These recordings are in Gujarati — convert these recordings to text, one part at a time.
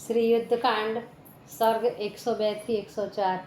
શ્રી યુદ્ધકાંડ સર્ગ એકસો બેથી એકસો ચાર.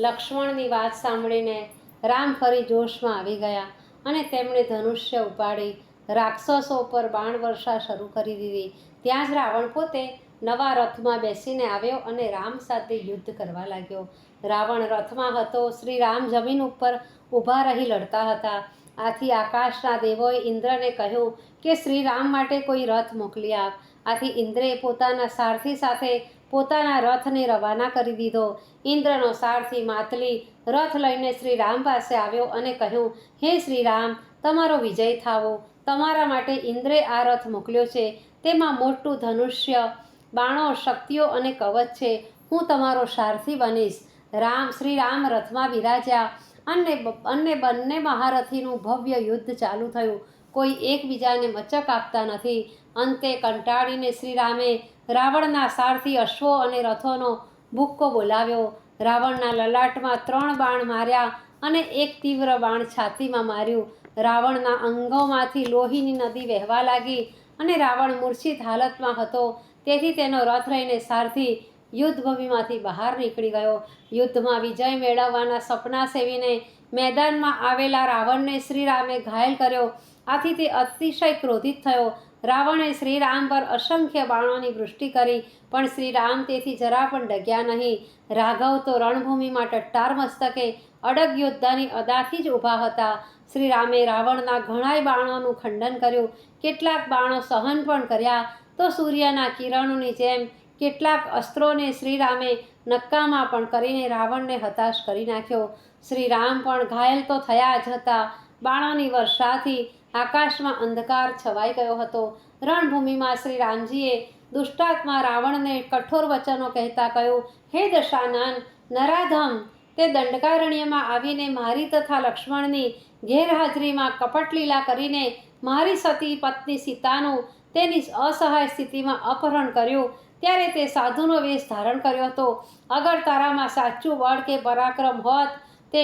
લક્ષ્મણની વાત સાંભળીને રામ ફરી જોશમાં આવી ગયા અને તેમણે ધનુષ્ય ઉપાડી રાક્ષસો ઉપર બાણ વર્ષા શરૂ કરી દીધી. ત્યાં જ રાવણ પોતે નવા રથમાં બેસીને આવ્યો અને રામ સાથે યુદ્ધ કરવા લાગ્યો. રાવણ રથમાં હતો શ્રી રામ જમીન ઉપર ઊભા રહી લડતા હતા. આથી આકાશના દેવોએ ઇન્દ્રને કહ્યું કે શ્રી રામ માટે કોઈ રથ મોકલી આપ. આથી ઇન્દ્રે પોતાના સારથી સાથે પોતાના રથને રવાના કરી દીધો. ઇન્દ્રનો સારથી માતલી રથ લઈને શ્રી રામ પાસે આવ્યો અને કહ્યું, હે શ્રી રામ તમારો વિજય થાવો. તમારા માટે ઇન્દ્રે આ રથ મોકલ્યો છે. તેમાં મોટું ધનુષ્ય, બાણો, શક્તિઓ અને કવચ છે. હું તમારો સારથી બનીશ. રામ શ્રી રામ રથમાં બિરાજ્યા. અને અને બંને મહારથીનું ભવ્ય યુદ્ધ ચાલુ થયું. કોઈ એકબીજાને મચક આપતા નથી. અંતે કંટાળીને શ્રીરામે રાવણના સારથી અશ્વો અને રથોનો ભૂક્કો બોલાવ્યો. રાવણના લલાટમાં ત્રણ બાણ માર્યા અને એક તીવ્ર બાણ છાતીમાં માર્યું. રાવણના અંગોમાંથી લોહીની નદી વહેવા લાગી અને રાવણ મૂર્છિત હાલતમાં હતો. તેથી તેનો રથ લઈને સારથી યુદ્ધભૂમિમાંથી બહાર નીકળી ગયો. યુદ્ધમાં વિજય મેળવવાના સપના સેવીને મેદાનમાં આવેલા રાવણને શ્રીરામે ઘાયલ કર્યો. આથી તે અતિશય ક્રોધિત થયો. રાવણે શ્રીરામ પર અસંખ્ય બાણોની વૃષ્ટિ કરી, પણ શ્રીરામ તેથી જરા પણ ડગ્યા નહીં. રાઘવ તો રણભૂમિમાં ટટ્ટાર મસ્તકે અડગ યોદ્ધાની અદાથી જ ઊભા હતા. શ્રીરામે રાવણના ઘણાય બાણોનું ખંડન કર્યું. કેટલાક બાણો સહન પણ કર્યા. તો સૂર્યના કિરણોની જેમ કેટલાક અસ્ત્રોને શ્રીરામે નક્કામાં પણ કરીને રાવણને હતાશ કરી નાખ્યો. શ્રીરામ પણ ઘાયલ તો થયા જ હતા. બાણોની વર્ષાથી આકાશમાં અંધકાર છવાઈ ગયો હતો. રણભૂમિમાં શ્રી રામજીએ દુષ્ટાત્મા રાવણને કઠોર વચનો કહેતા કહ્યું, હે દશાનાન, નરાધમ, તે દંડકારણ્યમાં આવીને મારી તથા લક્ષ્મણની ગેરહાજરીમાં કપટલીલા કરીને મારી સતી પત્ની સીતાનું તેની અસહાય સ્થિતિમાં અપહરણ કર્યું, ત્યારે તે સાધુનો વેશ ધારણ કર્યો હતો. અગર તારામાં સાચું બળ કે પરાક્રમ હોત તે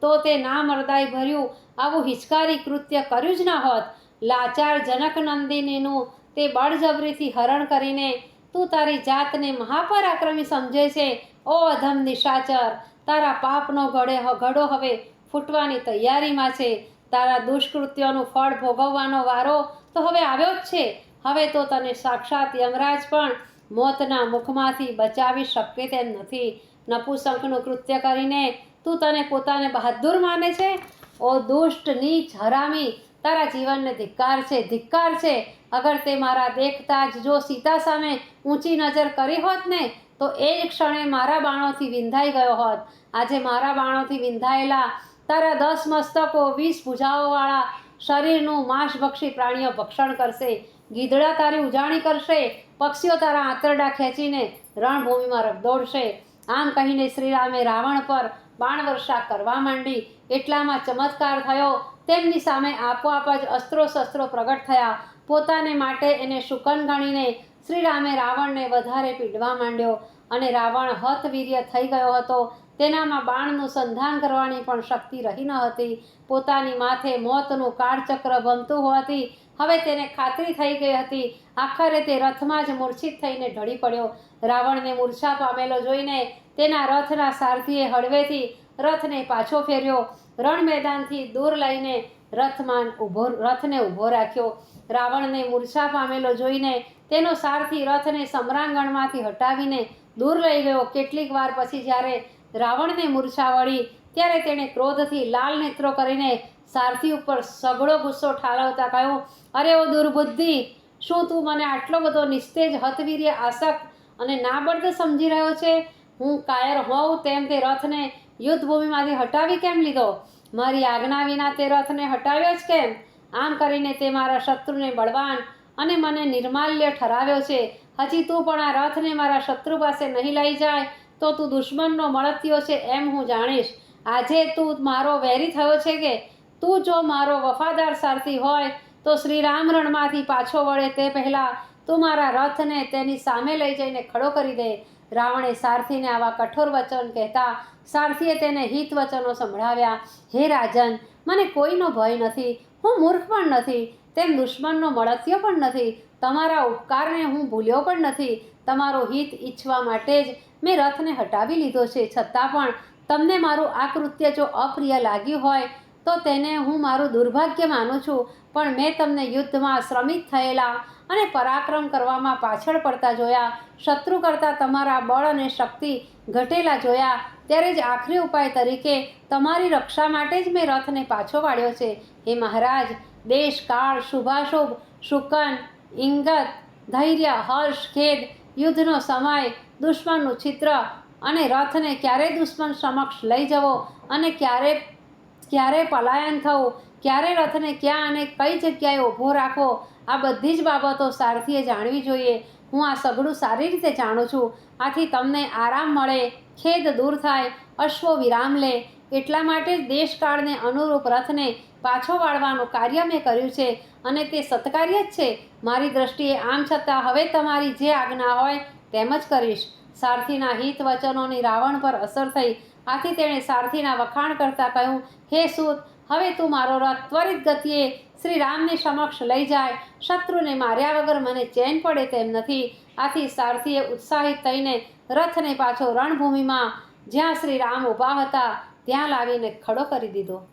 તો તે ના મરદાઈ ભર્યું આવું હિચકારી કૃત્ય કર્યું જ ન હોત. લાચાર જનક નંદિનીનું તે બળજબરીથી હરણ કરીને, તું તારી જાતને મહાપરાક્રમી સમજે છે, ઓ અધમ નિશાચર. તારા પાપનો ઘડે ઘડો હવે ફૂટવાની તૈયારીમાં છે. તારા દુષ્કૃત્યોનું ફળ ભોગવવાનો વારો તો હવે આવ્યો જ છે. હવે તો તને સાક્ષાત યમરાજ પણ મોતના મુખમાંથી બચાવી શકે તેમ નથી. નપુસંકનું કૃત્ય કરીને તું તને પોતાને બહાદુર માને છે? ઓ દુષ્ટ, નીચ, હરામી, તારા જીવનને ધિક્કાર છે ધિક્કાર છે. અગર તે મારા દેખતા જ જો સીતા સામે ઊંચી નજર કરી હોત ને, તો એ જ ક્ષણે મારા બાણોથી વિંધાઈ ગયો હોત. આજે મારા બાણોથી વિંધાયેલા તારા દસ મસ્તકો, વીસ ભૂજાઓવાળા શરીરનું માંસભક્ષી પ્રાણીઓ ભક્ષણ કરશે. ગીધડા તારી ઉજાણી કરશે. પક્ષીઓ તારા આંતરડા ખેંચીને રણભૂમિમાં રગદોડશે. આમ કહીને શ્રીરામે રાવણ પર બાણ વર્ષા કરવા માંડી. એટલામાં ચમત્કાર થયો. તેમની સામે આપોઆપ જ અસ્ત્રો શસ્ત્રો પ્રગટ થયા. પોતાને માટે એને શુકન ગણીને શ્રીરામે રાવણને વધારે પીડવા માંડ્યો અને રાવણ હતવીર્ય થઈ ગયો હતો. તેનામાં બાણનું સંધાન કરવાની પણ શક્તિ રહી ન હતી. પોતાની માથે મોતનું કાળચક્ર બનતું હોવાથી હવે તેને ખાતરી થઈ ગઈ હતી. આખરે તે રથમાં જ મૂર્છિત થઈને ઢળી પડ્યો. રાવણને મૂર્છા પામેલો જોઈને તેના રથના સારથીએ હળવેથી રથને પાછો ફેર્યો. રણ મેદાનથી દૂર લઈને રથમાં ઊભો, રથને ઊભો રાખ્યો. રાવણને મૂર્છા પામેલો જોઈને તેનો સારથી રથને સમરાંગણમાંથી હટાવીને દૂર લઈ ગયો. કેટલીક વાર પછી જ્યારે રાવણને મૂર્છા વળી ત્યારે તેણે ક્રોધથી લાલ નેત્રો કરીને સારથી ઉપર સઘળો ગુસ્સો ઠાલવતા કહ્યું, અરે ઓ દુર્બુદ્ધિ, શું તું મને આટલો બધો નિસ્તેજ, હતવીર્ય, આસક્ત અને નાબર્દ સમજી રહ્યો છે? હું કાયર હોઉં તેમ તે રથને યુદ્ધભૂમિમાંથી હટાવી કેમ લીધો? મારી આજ્ઞા વિના તે રથને હટાવ્યો જ કેમ? આમ કરીને તે મારા શત્રુને બળવાન અને મને નિર્માલ્ય ઠરાવ્યો છે. હજી તું પણ આ રથને મારા શત્રુ પાસે નહીં લઈ જાય તો તું દુશ્મનનો મળતિયો છે એમ હું જાણીશ. આજે તું મારો વેરી થયો છે કે તું જો મારો વફાદાર સારથી હોય, તો શ્રી રામરણમાંથી પાછો વળે તે પહેલાં તું મારા રથને તેની સામે લઈ જઈને ખડો કરી દે. રાવણે સારથીને આવા કઠોર વચન કહેતા સારથીએ તેને હિત વચનો સંભળાવ્યા. હે રાજન, મને કોઈનો ભય નથી. હું મૂર્ખ પણ નથી. તેમ દુશ્મનનો મળતિયો પણ નથી. તમારા ઉપકારને હું ભૂલ્યો પણ નથી. તમારો હિત ઈચ્છવા માટે જ મેં રથને હટાવી લીધો છે. છતાં પણ તમને મારું આ કૃત્ય જો અપ્રિય લાગ્યું હોય, તો તેને હું મારું દુર્ભાગ્ય માનું છું. પણ મેં તમને યુદ્ધમાં શ્રમિત થયેલા અને પરાક્રમ કરવામાં પાછળ પડતા જોયા, શત્રુ કરતાં તમારા બળ અને શક્તિ ઘટેલા જોયા, ત્યારે જ આખરી ઉપાય તરીકે તમારી રક્ષા માટે જ મેં રથને પાછો વાળ્યો છે. હે મહારાજ, દેશ, કાળ, શુભાશુભ, શુકન, ઇંગત, ધૈર્ય, હર્ષ, ખેદ, યુદ્ધનો સમય, દુશ્મનનું ચિત્ર અને રથને ક્યારે દુશ્મન સમક્ષ લઈ જવો અને ક્યારે ક્યારે પલાયન થવું, ક્યારે રથને ક્યાં અને કઈ જગ્યાએ ઊભો રાખવો, આ બધી જ બાબતો સારથીએ જાણવી જોઈએ. હું આ સઘળું સારી રીતે જાણું છું. આથી તમને આરામ મળે, ખેદ દૂર થાય, અશ્વો વિરામ લે. એટલા માટે જ દેશકાળને અનુરૂપ રથને પાછો વાળવાનું કાર્ય મેં કર્યું છે અને તે સત્કાર્ય જ છે. મારી દ્રષ્ટિએ આમ છતાં હવે તમારી જે આજ્ઞા હોય તેમ જ કરીશ. સારથીના હિત વચનોની રાવણ પર અસર થઈ. આથી તેણે સારથીના વખાણ કરતા કહ્યું, હે સૂત, હવે તું મારો રથ ત્વરિત ગતિએ શ્રી રામને સમક્ષ લઈ જાય. શત્રુને માર્યા વગર મને ચેન પડે તેમ નથી. આથી સારથીએ ઉત્સાહિત થઈને રથને પાછો રણભૂમિમાં, જ્યાં શ્રી રામ ઊભા હતા, ત્યાં લાવીને ખડો કરી દીધો.